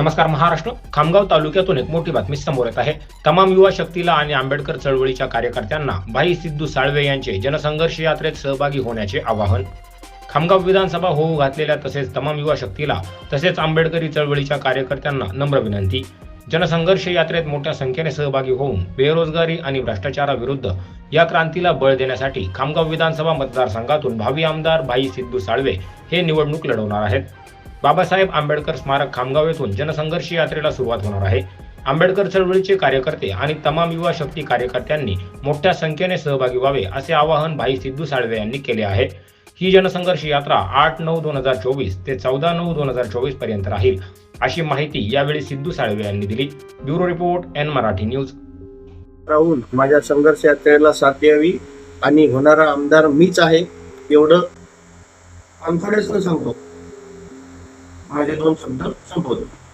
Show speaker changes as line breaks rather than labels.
नमस्कार महाराष्ट्र. खामगाव तालुक्यातून एक मोठी बातमी समोर येत आहे. तमाम युवा शक्तीला आणि आंबेडकर चळवळीच्या कार्यकर्त्यांना भाई सिद्धू साळवे यांचे जनसंघर्ष यात्रेत सहभागी होण्याचे आवाहन. खामगाव विधानसभा होऊ घातलेल्या तसेच तमाम युवा शक्तीला तसेच आंबेडकरी चळवळीच्या कार्यकर्त्यांना नम्र विनंती. जनसंघर्ष यात्रेत मोठ्या संख्येने सहभागी होऊन बेरोजगारी आणि भ्रष्टाचाराविरुद्ध या क्रांतीला बळ देण्यासाठी खामगाव विधानसभा मतदारसंघातून भावी आमदार भाई सिद्धू साळवे हे निवडणूक लढवणार आहेत. बाबासाहेब आंबेडकर स्मारक खामगाव येथून जनसंघर्ष यात्रेला सुरुवात होणार आहे. आंबेडकर चळवळीचे कार्यकर्ते आणि तमाम युवा शक्ती कार्यकर्त्यांनी मोठ्या संख्येने सहभागी व्हावे असे आवाहन भाई सिद्धू साळवे यांनी केले आहे. ही जनसंघर्ष यात्रा आठ नऊ दोन हजार चोवीस ते चौदा नऊ दोन हजार चोवीसपर्यंत राहील अशी माहिती यावेळी सिद्धू साळवे यांनी दिली. Bureau report N Marathi news.
राहून माझ्या संघर्ष यात्रेला साथ द्यावी आणि होणारा आमदार मीच आहे एवढं कॉन्फिडन्सनं सांगतो. माझे दोन शब्द संपवतो.